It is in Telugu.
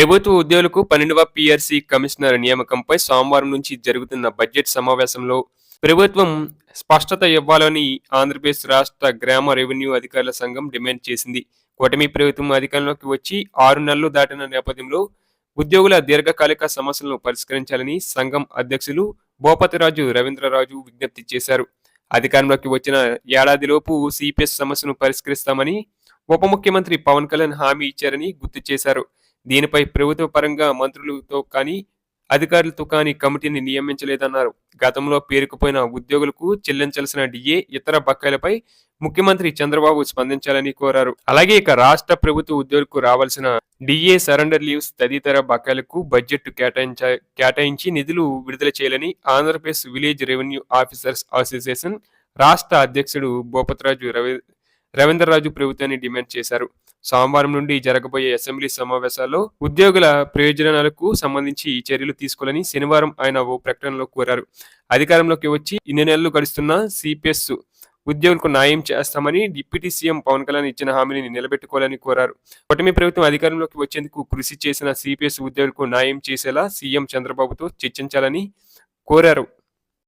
ప్రభుత్వ ఉద్యోగులకు పన్నెండవ పిఆర్సీ కమిషనర్ నియామకంపై సోమవారం నుంచి జరుగుతున్న బడ్జెట్ సమావేశంలో ప్రభుత్వం స్పష్టత ఇవ్వాలని ఆంధ్రప్రదేశ్ రాష్ట్ర గ్రామ రెవెన్యూ అధికారుల సంఘం డిమాండ్ చేసింది. కూటమి ప్రభుత్వం అధికారంలోకి వచ్చి ఆరు నెలలు దాటిన నేపథ్యంలో ఉద్యోగుల దీర్ఘకాలిక సమస్యలను పరిష్కరించాలని సంఘం అధ్యక్షులు భూపతిరాజు రవీంద్రరాజు విజ్ఞప్తి చేశారు. అధికారంలోకి వచ్చిన ఏడాదిలోపు సిపిఎస్ సమస్యను పరిష్కరిస్తామని ఉప ముఖ్యమంత్రి పవన్ కళ్యాణ్ హామీ ఇచ్చారని గుర్తు చేశారు. దీనిపై ప్రభుత్వ పరంగా మంత్రులతో కానీ అధికారులతో కానీ కమిటీని నియమించలేదన్నారు. గతంలో పేరుకుపోయిన ఉద్యోగులకు చెల్లించాల్సిన డిఏ ఇతర బకాయిలపై ముఖ్యమంత్రి చంద్రబాబు స్పందించాలని కోరారు. అలాగే ఇక రాష్ట్ర ప్రభుత్వ ఉద్యోగులకు రావాల్సిన డిఏ సరెండర్ లీవ్స్ తదితర బకాయిలకు బడ్జెట్ కేటాయించ కేటాయించి నిధులు విడుదల చేయాలని Andhra Pradesh village revenue officers association రాష్ట్ర అధ్యక్షుడు భూపతిరాజు రవి రవీంద్రరాజు ప్రభుత్వాన్ని డిమాండ్ చేశారు. సోమవారం నుండి జరగబోయే అసెంబ్లీ సమావేశాల్లో ఉద్యోగుల ప్రయోజనాలకు సంబంధించి చర్యలు తీసుకోవాలని శనివారం ఆయన ఓ ప్రకటనలో కోరారు. అధికారంలోకి వచ్చి ఇన్ని నెలలు గడుస్తున్న సిపిఎస్ ఉద్యోగులకు న్యాయం చేస్తామని డిప్యూటీ సీఎం పవన్ కళ్యాణ్ ఇచ్చిన హామీని నిలబెట్టుకోవాలని కోరారు. కూటమి ప్రభుత్వం అధికారంలోకి వచ్చేందుకు కృషి చేసిన సిపిఎస్ ఉద్యోగులకు న్యాయం చేసేలా సీఎం చంద్రబాబుతో చర్చించాలని కోరారు.